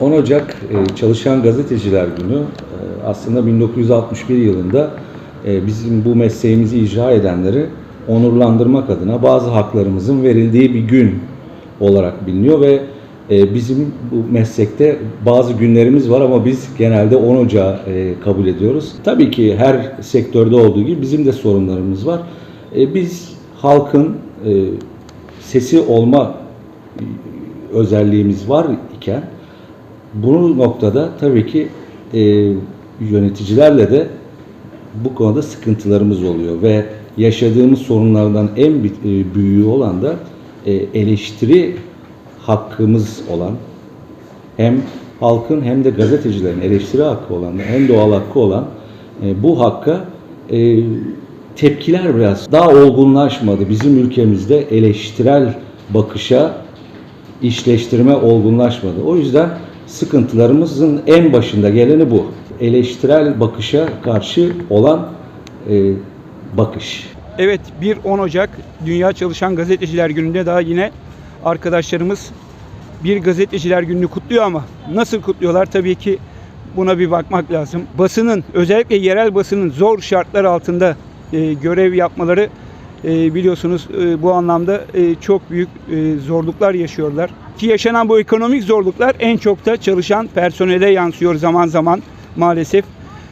10 Ocak e, Çalışan Gazeteciler Günü e, aslında 1961 yılında e, bizim bu mesleğimizi icra edenleri onurlandırmak adına bazı haklarımızın verildiği bir gün olarak biliniyor ve bizim bu meslekte bazı günlerimiz var ama biz genelde 10 Ocağı kabul ediyoruz. Tabii ki her sektörde olduğu gibi bizim de sorunlarımız var. Biz halkın sesi olma özelliğimiz var iken bu noktada tabii ki e, yöneticilerle de bu konuda sıkıntılarımız oluyor ve yaşadığımız sorunlardan en e, büyüğü olan da e, eleştiri hakkımız olan hem halkın hem de gazetecilerin eleştiri hakkı olan hem doğal hakkı olan e, bu hakka e, tepkiler biraz daha olgunlaşmadı. Bizim ülkemizde eleştirel bakışa işleştirme olgunlaşmadı. O yüzden sıkıntılarımızın en başında geleni bu. Eleştirel bakışa karşı olan e, bakış. Evet 1-10 Ocak Dünya Çalışan Gazeteciler Günü'nde daha yine arkadaşlarımız bir gazeteciler gününü kutluyor ama nasıl kutluyorlar tabii ki buna bir bakmak lazım. Basının özellikle yerel basının zor şartlar altında e, görev yapmaları e, biliyorsunuz e, bu anlamda e, çok büyük e, zorluklar yaşıyorlar. Ki yaşanan bu ekonomik zorluklar en çok da çalışan personele yansıyor zaman zaman maalesef.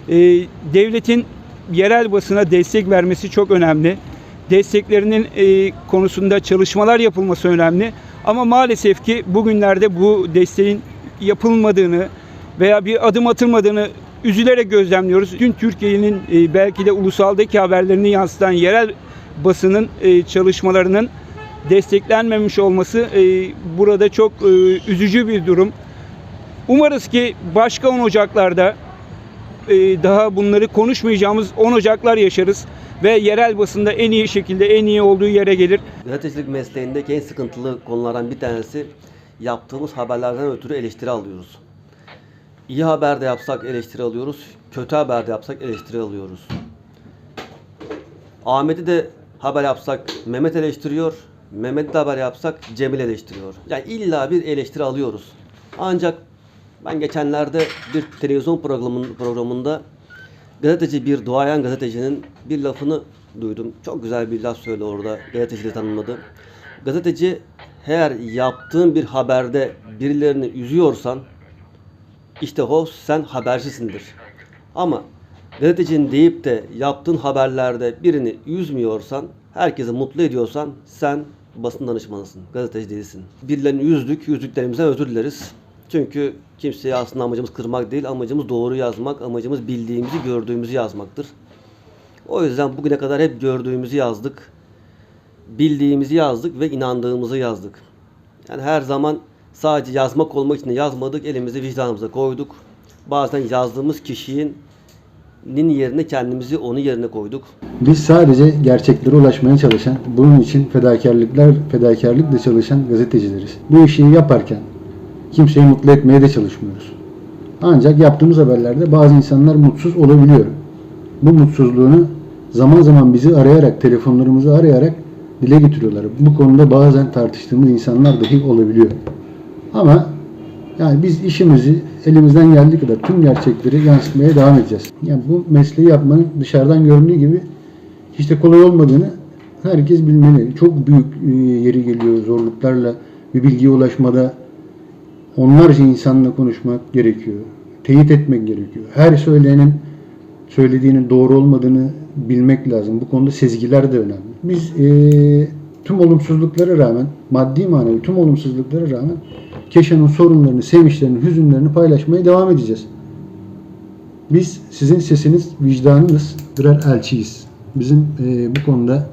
E, devletin yerel basına destek vermesi çok önemli. Desteklerinin e, konusunda çalışmalar yapılması önemli. Ama maalesef ki bugünlerde bu desteğin yapılmadığını veya bir adım atılmadığını üzülerek gözlemliyoruz. Dün Türkiye'nin e, belki de ulusaldaki haberlerini yansıtan yerel basının e, çalışmalarının desteklenmemiş olması e, burada çok e, üzücü bir durum. Umarız ki başka 10 Ocaklarda e, daha bunları konuşmayacağımız 10 Ocaklar yaşarız ve yerel basında en iyi şekilde en iyi olduğu yere gelir. Gazetecilik mesleğindeki en sıkıntılı konulardan bir tanesi yaptığımız haberlerden ötürü eleştiri alıyoruz. İyi haber de yapsak eleştiri alıyoruz, kötü haber de yapsak eleştiri alıyoruz. Ahmet'i de haber yapsak Mehmet eleştiriyor, Mehmet de haber yapsak Cemil eleştiriyor. Yani illa bir eleştiri alıyoruz. Ancak ben geçenlerde bir televizyon programın, programında gazeteci bir duayen gazetecinin bir lafını duydum. Çok güzel bir laf söyledi orada. Gazeteciliği tanımladı. Gazeteci eğer yaptığın bir haberde birilerini üzüyorsan işte o sen habercisindir. Ama gazetecinin deyip de yaptığın haberlerde birini üzmüyorsan, herkesi mutlu ediyorsan sen basın danışmanısın, gazeteci değilsin. Birilerini üzdük, üzdüklerimizden özür dileriz. Çünkü kimseye aslında amacımız kırmak değil, amacımız doğru yazmak, amacımız bildiğimizi, gördüğümüzü yazmaktır. O yüzden bugüne kadar hep gördüğümüzü yazdık, bildiğimizi yazdık ve inandığımızı yazdık. Yani her zaman sadece yazmak olmak için yazmadık, elimizi vicdanımıza koyduk. Bazen yazdığımız kişinin yerine kendimizi onun yerine koyduk. Biz sadece gerçeklere ulaşmaya çalışan, bunun için fedakarlıklar, fedakarlıkla çalışan gazetecileriz. Bu işi yaparken kimseyi mutlu etmeye de çalışmıyoruz. Ancak yaptığımız haberlerde bazı insanlar mutsuz olabiliyor. Bu mutsuzluğunu zaman zaman bizi arayarak, telefonlarımızı arayarak dile getiriyorlar. Bu konuda bazen tartıştığımız insanlar dahi olabiliyor. Ama yani biz işimizi elimizden geldiği kadar tüm gerçekleri yansıtmaya devam edeceğiz. Yani bu mesleği yapmanın dışarıdan göründüğü gibi hiç de kolay olmadığını herkes bilmeli. Çok büyük e, yeri geliyor zorluklarla bir bilgiye ulaşmada onlarca insanla konuşmak gerekiyor. Teyit etmek gerekiyor. Her söyleyenin söylediğinin doğru olmadığını bilmek lazım. Bu konuda sezgiler de önemli. Biz e, tüm olumsuzluklara rağmen, maddi manevi tüm olumsuzluklara rağmen Keşan'ın sorunlarını, sevinçlerini, hüzünlerini paylaşmaya devam edeceğiz. Biz sizin sesiniz, vicdanınız, birer elçiyiz. Bizim e, bu konuda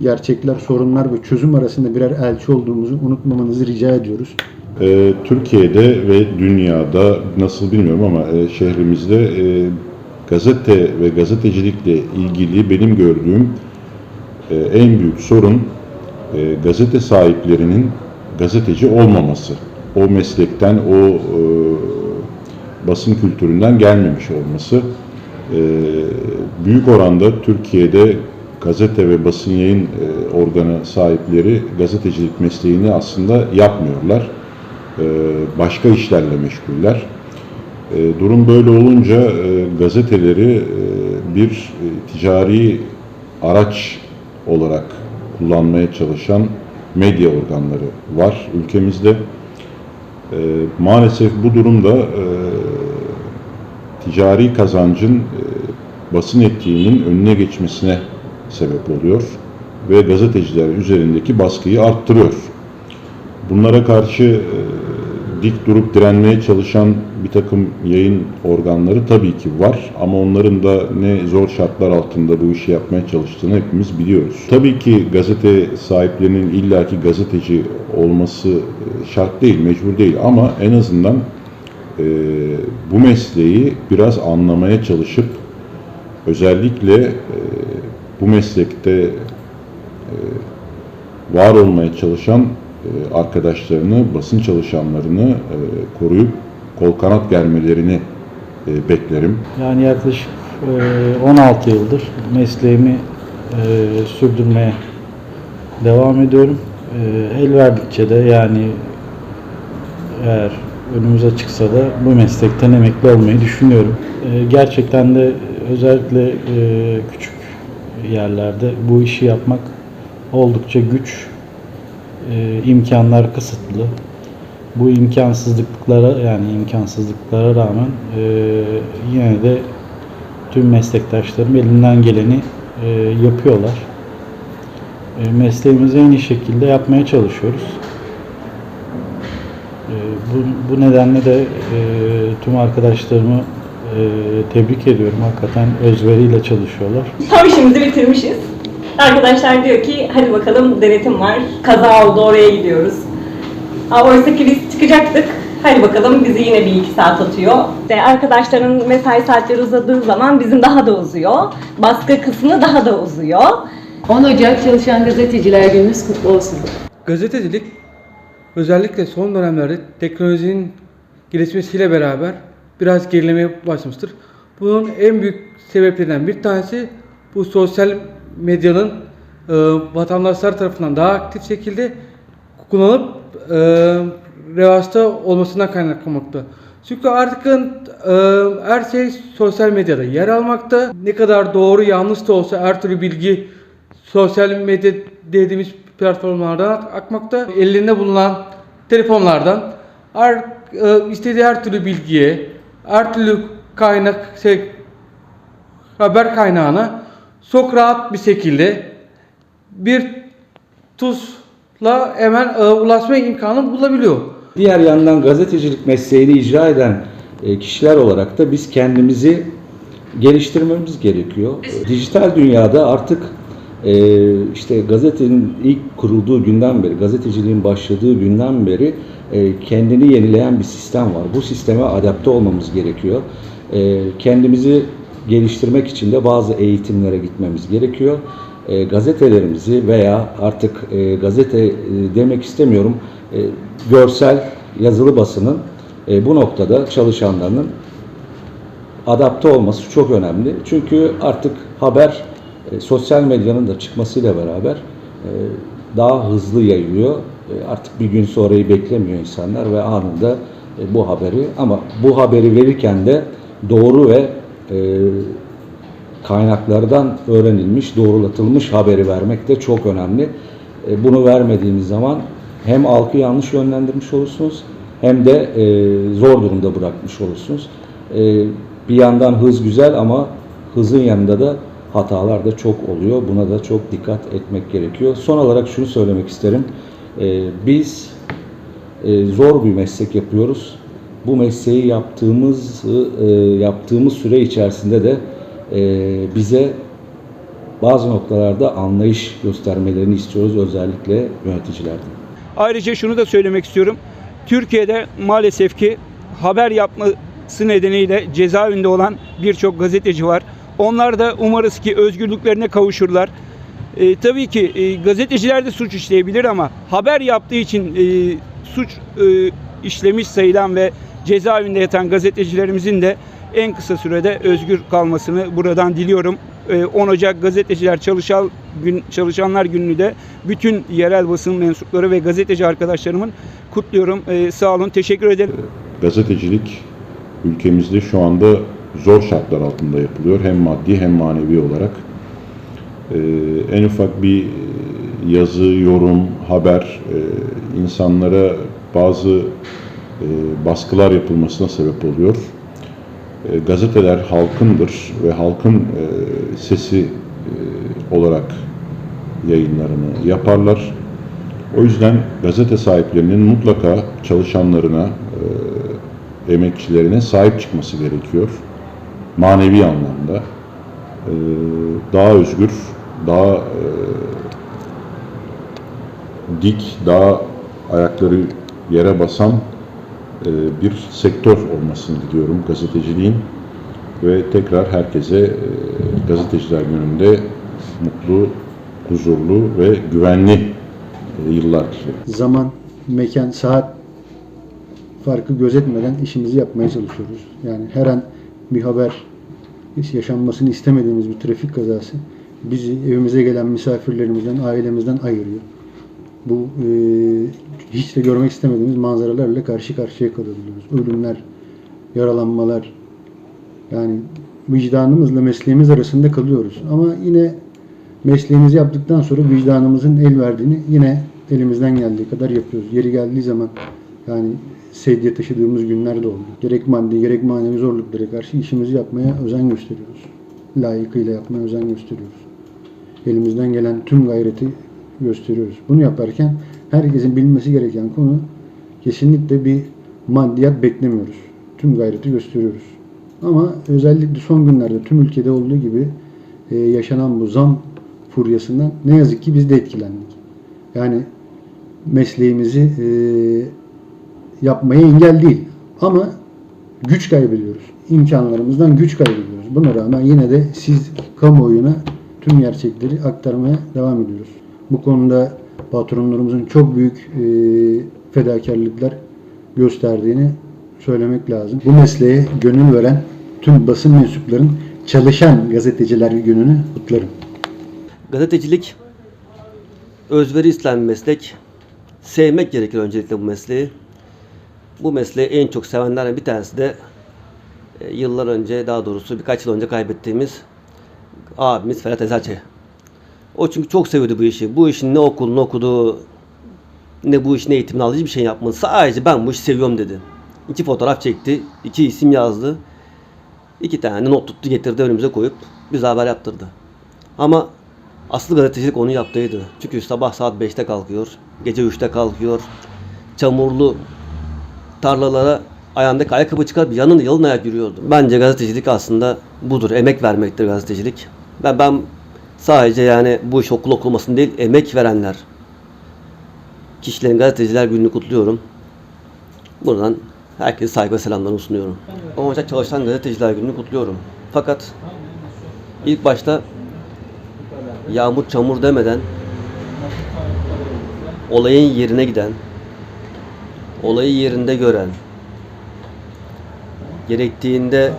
gerçekler, sorunlar ve çözüm arasında birer elçi olduğumuzu unutmamanızı rica ediyoruz. Ee, Türkiye'de ve dünyada nasıl bilmiyorum ama e, şehrimizde e, gazete ve gazetecilikle ilgili benim gördüğüm e, en büyük sorun e, gazete sahiplerinin gazeteci olmaması. O meslekten, o e, basın kültüründen gelmemiş olması. E, büyük oranda Türkiye'de gazete ve basın yayın e, organı sahipleri gazetecilik mesleğini aslında yapmıyorlar. e, başka işlerle meşguller. E, durum böyle olunca e, gazeteleri e, bir e, ticari araç olarak kullanmaya çalışan medya organları var ülkemizde. E, maalesef bu durumda e, ticari kazancın e, basın etiğinin önüne geçmesine sebep oluyor ve gazeteciler üzerindeki baskıyı arttırıyor. Bunlara karşı e, dik durup direnmeye çalışan bir takım yayın organları tabii ki var ama onların da ne zor şartlar altında bu işi yapmaya çalıştığını hepimiz biliyoruz. Tabii ki gazete sahiplerinin illaki gazeteci olması e, şart değil, mecbur değil ama en azından e, bu mesleği biraz anlamaya çalışıp özellikle e, bu meslekte e, var olmaya çalışan arkadaşlarını, basın çalışanlarını e, koruyup kol kanat germelerini e, beklerim. Yani yaklaşık e, 16 yıldır mesleğimi e, sürdürmeye devam ediyorum. E, El verdikçe de yani eğer önümüz açıksa da bu meslekten emekli olmayı düşünüyorum. E, Gerçekten de özellikle e, küçük yerlerde bu işi yapmak oldukça güç, e, imkanlar kısıtlı. Bu imkansızlıklara yani imkansızlıklara rağmen e, yine de tüm meslektaşlarım elinden geleni e, yapıyorlar. E, mesleğimizi en iyi şekilde yapmaya çalışıyoruz. E, bu, bu nedenle de e, tüm arkadaşlarımı e, tebrik ediyorum. Hakikaten özveriyle çalışıyorlar. Tam işimizi bitirmişiz. Arkadaşlar diyor ki hadi bakalım denetim var. Kaza oldu oraya gidiyoruz. Oysa ki biz çıkacaktık. Hadi bakalım bizi yine bir iki saat atıyor. İşte arkadaşların mesai saatleri uzadığı zaman bizim daha da uzuyor. Baskı kısmı daha da uzuyor. 10 Ocak Çalışan Gazeteciler Gününüz kutlu olsun. Gazetecilik özellikle son dönemlerde teknolojinin gelişmesiyle beraber biraz gerilemeye başlamıştır. Bunun en büyük sebeplerinden bir tanesi bu sosyal medyanın e, vatandaşlar tarafından daha aktif şekilde kullanıp e, revaçta olmasından kaynaklanmakta. Çünkü artık e, her şey sosyal medyada yer almakta. Ne kadar doğru yanlış da olsa her türlü bilgi sosyal medya dediğimiz platformlardan akmakta. Ellerinde bulunan telefonlardan her, e, istediği her türlü bilgiye, her türlü kaynak şey, haber kaynağına çok rahat bir şekilde bir tuzla hemen e, ulaşma imkanı bulabiliyor. Diğer yandan gazetecilik mesleğini icra eden e, kişiler olarak da biz kendimizi geliştirmemiz gerekiyor. Dijital dünyada artık e, işte gazetenin ilk kurulduğu günden beri, gazeteciliğin başladığı günden beri kendini yenileyen bir sistem var. Bu sisteme adapte olmamız gerekiyor. Kendimizi geliştirmek için de bazı eğitimlere gitmemiz gerekiyor. E, gazetelerimizi veya artık e, gazete e, demek istemiyorum, e, görsel yazılı basının e, bu noktada çalışanlarının adapte olması çok önemli. Çünkü artık haber e, sosyal medyanın da çıkmasıyla beraber e, daha hızlı yayılıyor. E, artık bir gün sonrayı beklemiyor insanlar ve anında e, bu haberi ama bu haberi verirken de doğru ve e, kaynaklardan öğrenilmiş, doğrulatılmış haberi vermek de çok önemli. E, Bunu vermediğiniz zaman hem halkı yanlış yönlendirmiş olursunuz hem de e, zor durumda bırakmış olursunuz. E, Bir yandan hız güzel ama hızın yanında da hatalar da çok oluyor. Buna da çok dikkat etmek gerekiyor. Son olarak şunu söylemek isterim. E, Biz e, zor bir meslek yapıyoruz. Bu mesleği yaptığımız e, yaptığımız süre içerisinde de e, bize bazı noktalarda anlayış göstermelerini istiyoruz özellikle yöneticilerden. Ayrıca şunu da söylemek istiyorum. Türkiye'de maalesef ki haber yapması nedeniyle cezaevinde olan birçok gazeteci var. Onlar da umarız ki özgürlüklerine kavuşurlar. E, tabii ki e, gazeteciler de suç işleyebilir ama haber yaptığı için e, suç e, işlemiş sayılan ve cezaevinde yatan gazetecilerimizin de en kısa sürede özgür kalmasını buradan diliyorum. e, 10 Ocak Gazeteciler Çalışan gün, Çalışanlar Günü'nü de bütün yerel basın mensupları ve gazeteci arkadaşlarımın kutluyorum. E, Sağ olun, teşekkür ederim. Gazetecilik ülkemizde şu anda zor şartlar altında yapılıyor. Hem maddi hem manevi olarak. Ee, en ufak bir yazı, yorum, haber e, insanlara bazı e, baskılar yapılmasına sebep oluyor. E, gazeteler halkındır ve halkın e, sesi e, olarak yayınlarını yaparlar. O yüzden gazete sahiplerinin mutlaka çalışanlarına, e, emekçilerine sahip çıkması gerekiyor. Manevi anlamda. E, daha özgür, daha e, dik, daha ayakları yere basan bir sektör olmasını diliyorum gazeteciliğin. Ve tekrar herkese e, Gazeteciler Günü'nde mutlu, huzurlu ve güvenli e, yıllar diliyorum. Zaman, mekan, saat farkı gözetmeden işimizi yapmaya çalışıyoruz. Yani her an bir haber yaşanmasını istemediğimiz bir trafik kazası bizi evimize gelen misafirlerimizden, ailemizden ayırıyor. Bu e, hiç de görmek istemediğimiz manzaralarla karşı karşıya kalabiliyoruz. Ölümler, yaralanmalar, yani vicdanımızla mesleğimiz arasında kalıyoruz. Ama yine mesleğimizi yaptıktan sonra vicdanımızın el verdiğini yine elimizden geldiği kadar yapıyoruz. Yeri geldiği zaman yani sedye taşıdığımız günler de oldu. Gerek maddi gerek manevi zorluklara karşı işimizi yapmaya özen gösteriyoruz. Layıkıyla yapmaya özen gösteriyoruz. Elimizden gelen tüm gayreti gösteriyoruz. Bunu yaparken herkesin bilmesi gereken konu kesinlikle bir maddiyat beklemiyoruz. Tüm gayreti gösteriyoruz. Ama özellikle son günlerde tüm ülkede olduğu gibi e, yaşanan bu zam furyasından ne yazık ki biz de etkilendik. Yani mesleğimizi e, yapmaya engel değil. Ama güç kaybediyoruz. İmkanlarımızdan güç kaybediyoruz. Buna rağmen yine de siz kamuoyuna tüm gerçekleri aktarmaya devam ediyoruz. Bu konuda patronlarımızın çok büyük e, fedakarlıklar gösterdiğini söylemek lazım. Bu mesleğe gönül veren tüm basın mensupların çalışan gazeteciler gününü kutlarım. Gazetecilik özveri isteyen meslek. Sevmek gerekir öncelikle bu mesleği. Bu mesleği en çok sevenlerden bir tanesi de e, yıllar önce daha doğrusu birkaç yıl önce kaybettiğimiz abimiz Ferhat Ezelçe. O çünkü çok seviyordu bu işi. Bu işin ne okulunu okudu, ne bu işin eğitimini aldı hiçbir şey yapmadı. Sadece ben bu işi seviyorum dedi. İki fotoğraf çekti, iki isim yazdı. iki tane not tuttu getirdi önümüze koyup bize haber yaptırdı. Ama asıl gazetecilik onu yaptıydı. Çünkü sabah saat 5'te kalkıyor, gece 3'te kalkıyor. Çamurlu tarlalara ayağındaki ayakkabı çıkarıp yanında yalın ayak yürüyordu. Bence gazetecilik aslında budur. Emek vermektir gazetecilik. Ben, ben sadece yani bu iş okul okulmasın değil, emek verenler. Kişilerin gazeteciler gününü kutluyorum. Buradan herkese saygı ve selamlarımı sunuyorum. 10 Ocak Çalışan Gazeteciler Günü'nü kutluyorum. Fakat ilk başta yağmur çamur demeden olayın yerine giden, olayı yerinde gören, gerektiğinde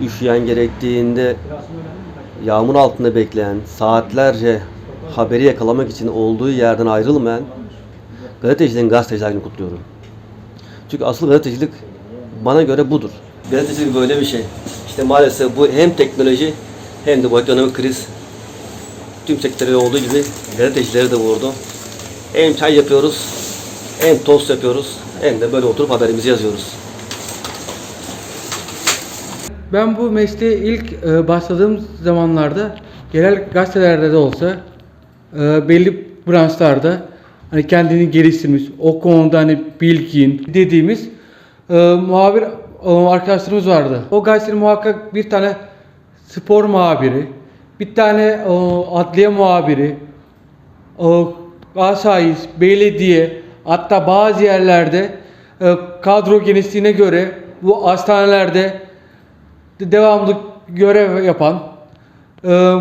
üşüyen, gerektiğinde yağmur altında bekleyen, saatlerce haberi yakalamak için olduğu yerden ayrılmayan gazetecilerin gazetecilerini kutluyorum. Çünkü asıl gazetecilik bana göre budur. Gazetecilik böyle bir şey. İşte maalesef bu hem teknoloji hem de bu ekonomik kriz tüm sektörde olduğu gibi gazetecileri de vurdu. Hem çay yapıyoruz, hem tost yapıyoruz, hem de böyle oturup haberimizi yazıyoruz. Ben bu mesleğe ilk e, başladığım zamanlarda genel gazetelerde de olsa e, belli branşlarda hani kendini geliştirmiş, o konuda hani bilgin dediğimiz e, muhabir e, arkadaşlarımız vardı. O gazetenin muhakkak bir tane spor muhabiri, bir tane e, adliye muhabiri, e, asayiş, belediye, hatta bazı yerlerde e, kadro genişliğine göre bu hastanelerde devamlı görev yapan e,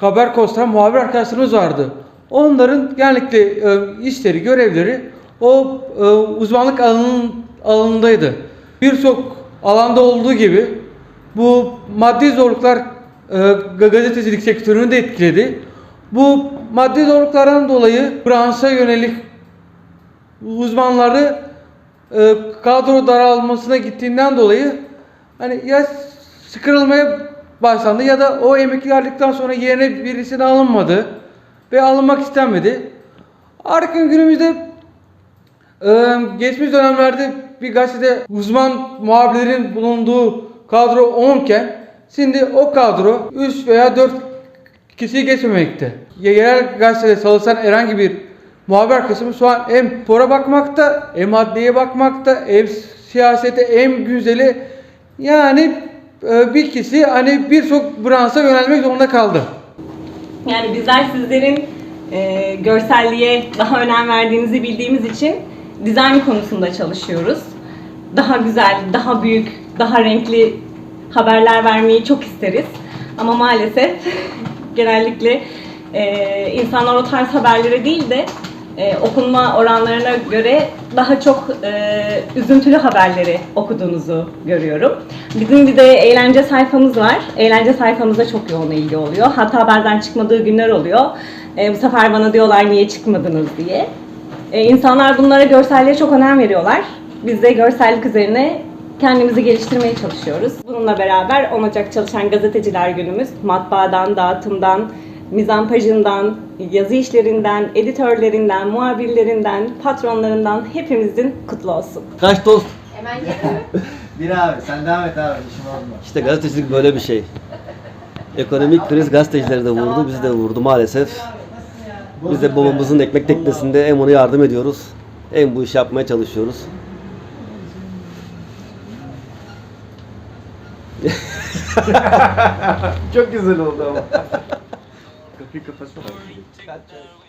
haber kosturan muhabir arkadaşlarımız vardı. Onların genellikle e, işleri, görevleri o e, uzmanlık alanın, alanındaydı. Birçok alanda olduğu gibi bu maddi zorluklar e, ga- gazetecilik sektörünü de etkiledi. Bu maddi zorluklardan dolayı branşa yönelik uzmanları e, kadro daralmasına gittiğinden dolayı hani ya sıkırılmaya başlandı ya da o emekli aldıktan sonra yerine birisini alınmadı ve alınmak istenmedi. Artık günümüzde geçmiş dönemlerde bir gazetede uzman muhabirlerin bulunduğu kadro 10 iken şimdi o kadro 3 veya 4 kişiyi geçmemekte. Yerel gazetede çalışan herhangi bir muhabir arkadaşımız şu an hem spora bakmakta, hem maddeye bakmakta, hem siyasete, hem güzeli yani e, bir kişi hani birçok branşa yönelmek zorunda kaldı. Yani bizler sizlerin e, görselliğe daha önem verdiğinizi bildiğimiz için dizayn konusunda çalışıyoruz. Daha güzel, daha büyük, daha renkli haberler vermeyi çok isteriz. Ama maalesef genellikle e, insanlar o tarz haberlere değil de e, okunma oranlarına göre daha çok e, üzüntülü haberleri okuduğunuzu görüyorum. Bizim bir de eğlence sayfamız var. Eğlence sayfamıza çok yoğun ilgi oluyor. Hatta bazen çıkmadığı günler oluyor. E, bu sefer bana diyorlar niye çıkmadınız diye. E, insanlar bunlara görselliğe çok önem veriyorlar. Biz de görsellik üzerine kendimizi geliştirmeye çalışıyoruz. Bununla beraber 10 Ocak Çalışan Gazeteciler Günümüz matbaadan, dağıtımdan, mizampajından, yazı işlerinden, editörlerinden, muhabirlerinden, patronlarından hepimizin kutlu olsun. Kaç dost? Bir abi sen devam et abi işim olma. İşte gazetecilik böyle bir şey. Ekonomik kriz gazetecileri de vurdu, bizi de vurdu maalesef. Biz de babamızın ekmek teknesinde hem ona yardım ediyoruz, hem bu işi yapmaya çalışıyoruz. Çok güzel oldu ama. fica fácil.